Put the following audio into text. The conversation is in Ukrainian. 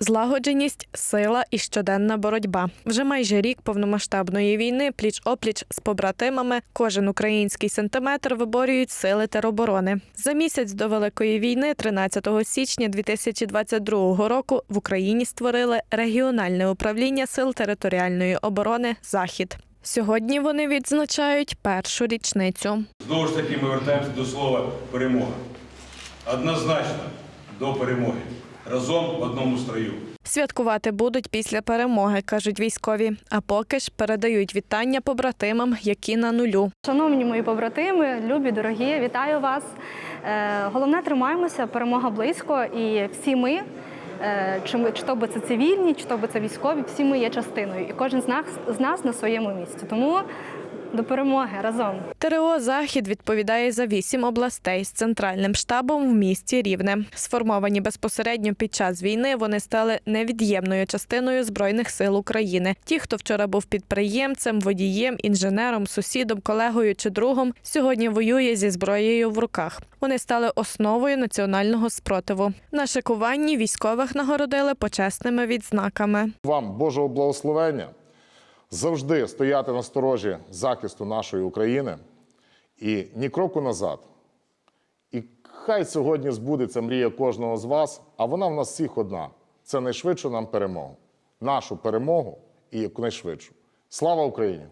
злагодженість, сила і щоденна боротьба. Вже майже рік повномасштабної війни, пліч опліч з побратимами, кожен український сантиметр виборюють сили тероборони. За місяць до великої війни, 13 січня 2022 року, в Україні створили регіональне управління сил територіальної оборони Захід. Сьогодні вони відзначають першу річницю. Знову ж таки, ми вертаємося до слова перемога. Однозначно до перемоги. Разом в одному строю. Святкувати будуть після перемоги, кажуть військові. А поки ж передають вітання побратимам, які на нулю. Шановні мої побратими, любі, дорогі, вітаю вас. Е, Головне, тримаємося, перемога близько, і всі ми, е, чи, ми, чи то би це цивільні, чи то би це військові, всі ми є частиною, і кожен з нас, з нас на своєму місці. Тому до перемоги разом. ТРО Захід відповідає за вісім областей з центральним штабом в місті Рівне. Сформовані безпосередньо під час війни, вони стали невід'ємною частиною збройних сил України. Ті, хто вчора був підприємцем, водієм, інженером, сусідом, колегою чи другом, сьогодні воює зі зброєю в руках. Вони стали основою національного спротиву. На шикуванні військових нагородили почесними відзнаками. Вам Божого благословення завжди стояти на сторожі захисту нашої України і ні кроку назад. І хай сьогодні збудеться мрія кожного з вас, а вона в нас всіх одна. Це найшвидшу нам перемогу. Нашу перемогу і якнайшвидшу. Слава Україні!